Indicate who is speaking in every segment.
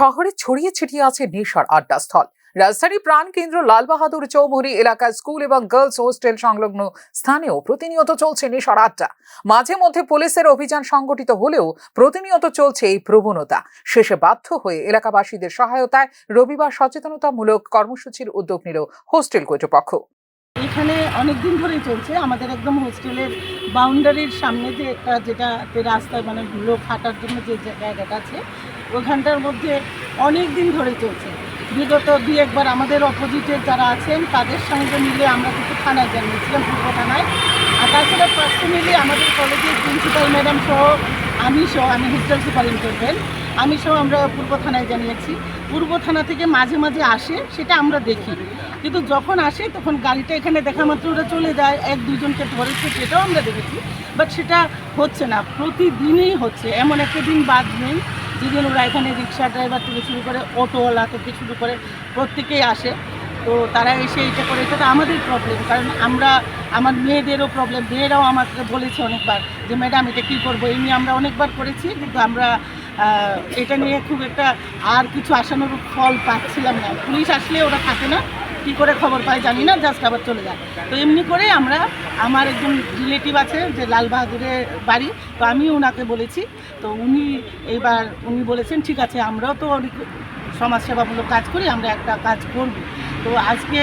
Speaker 1: শহরে ছড়িয়ে ছিটিয়ে আছে নেশার আড্ডাস্থল। রাজধানী প্রাণকেন্দ্র লালবাহাদুর চৌধুরী এলাকায় স্কুল এবং গার্লস হোস্টেল সংলগ্ন স্থানেও প্রতিনিয়ত চলছে নেশার আড্ডা। মাঝে মধ্যে পুলিশের অভিযান সংগঠিত হলেও প্রতিনিয়ত চলছে এই প্রবণতা। শেষে বাধ্য হয়ে এলাকাবাসীদের সহায়তায় রবিবার সচেতনতামূলক কর্মসূচির উদ্যোগ নিল হোস্টেল কর্তৃপক্ষ।
Speaker 2: এখানে অনেক দিন ধরেই চলছে। আমাদের একদম হোস্টেলের বাউন্ডারির সামনে যে একটা যেটা রাস্তায় মানে লোক হাঁটার জন্য যে জায়গাটা আছে ওখানটার মধ্যে অনেক দিন ধরে চলছে। বিগত দুই একবার আমাদের অপোজিটের যারা আছেন, তাদের সঙ্গে মিলে আমরা কিছু থানায় জানিয়েছিলাম পূর্ব থানায়। আর তাছাড়া পার্সোনালি আমাদের কলেজের প্রিন্সিপাল ম্যাডাম সহ আমি সহ, আমি হোস্টেল সুপারিনটেন্ডেন্ট আমি সহ আমরা পূর্ব থানায় জানিয়েছি। পূর্ব থানা থেকে মাঝে মাঝে আসে, সেটা আমরা দেখি। কিন্তু যখন আসে, তখন গাড়িটা এখানে দেখা মাত্র ওরা চলে যায়, এক দুজনকে ধরেছে, সেটাও আমরা দেখেছি। বাট সেটা হচ্ছে না, প্রতিদিনই হচ্ছে। এমন একটা দিন বাদ নেই যেদিন ওরা এখানে রিক্সা ড্রাইভার থেকে শুরু করে অটোওয়ালা থেকে শুরু করে প্রত্যেকেই আসে। তো তারা এসে এটা করে, এটা তো আমাদের প্রবলেম কারণ আমরা, আমার মেয়েদেরও প্রবলেম মেয়েরাও আমাকে বলেছে অনেকবার যে, ম্যাডাম, এটা কী করব? এই নিয়ে আমরা অনেকবার করেছি, কিন্তু আমরা এটা নিয়ে খুব একটা আর কিছু আসানোর ফল পাচ্ছিলাম না। পুলিশ আসলে ওরা থাকে না কী করে খবর পায় জানি না জাস্ট আবার চলে যায়। তো এমনি করে আমরা, আমার একজন রিলেটিভ আছে যে লাল বাহাদুরের বাড়ি, তো আমি ওনাকে বলেছি, তো উনি এবার, উনি বলেছেন, ঠিক আছে, আমরাও তো অনেক সমাজসেবামূলক কাজ করি, আমরা একটা কাজ করব। তো আজকে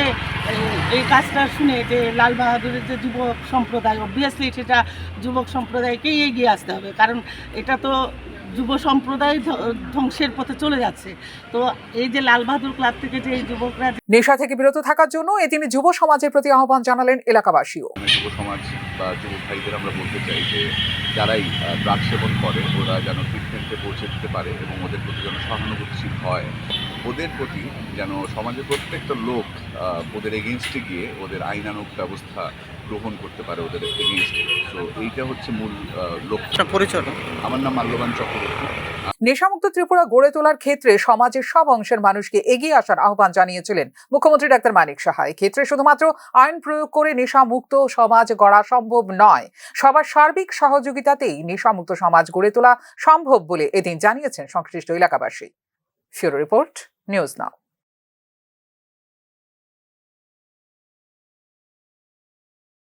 Speaker 2: এই- কাজটা শুনে যে লাল বাহাদুরের যে যুবক সম্প্রদায় অবভিয়াসলি সেটা যুবক সম্প্রদায়কেই এগিয়ে আসতে হবে, কারণ এটা তো যুব সম্প্রদায় ধ্ব- ধ্বংসের পথে চলে যাচ্ছে। তো এই যে লালবাহাদুর ক্লাব থেকে যে এই যুবকরা
Speaker 1: নেশা থেকে বিরত থাকার জন্য এ তিনি যুব সমাজের প্রতি আহ্বান জানালেন এলাকাবাসীও।
Speaker 3: যুব সমাজ বা যুব ভাইদের আমরা বলতে চাই যে যারাই ড্রাগ সেবন করে ওরা যেন ট্রিটমেন্টে পৌঁছে দিতে পারে এবং ওদের প্রতি যেন সহানুভূতিশীল হয়। ওদের প্রতি যেন সমাজের প্রত্যেকটা লোক আহ, ওদের এগেনস্টে গিয়ে ওদের আইনানুক ব্যবস্থা গ্রহণ করতে পারে ওদের এগেনস্টে তো এইটা হচ্ছে মূল লক্ষ্য।
Speaker 4: পরিচয়
Speaker 3: আমার নাম মাল্যবান চক্রবর্তী।
Speaker 1: নেশামুক্ত ত্রিপুরা গড়ে তোলার ক্ষেত্রে সমাজের সব অংশের মানুষকে এগিয়ে আসার আহ্বান জানিয়েছিলেন মুখ্যমন্ত্রী ডাক্তার মানিক সাহা। ক্ষেত্রে শুধুমাত্র আইন প্রয়োগ করে নেশামুক্ত সমাজ গড়া সম্ভব নয়। সবার সার্বিক সহযোগিতাতেই নেশামুক্ত সমাজ গড়ে তোলা সম্ভব বলে এদিন জানিয়েছেন সংশ্লিষ্ট এলাকাবাসী। Bureau report. News Now.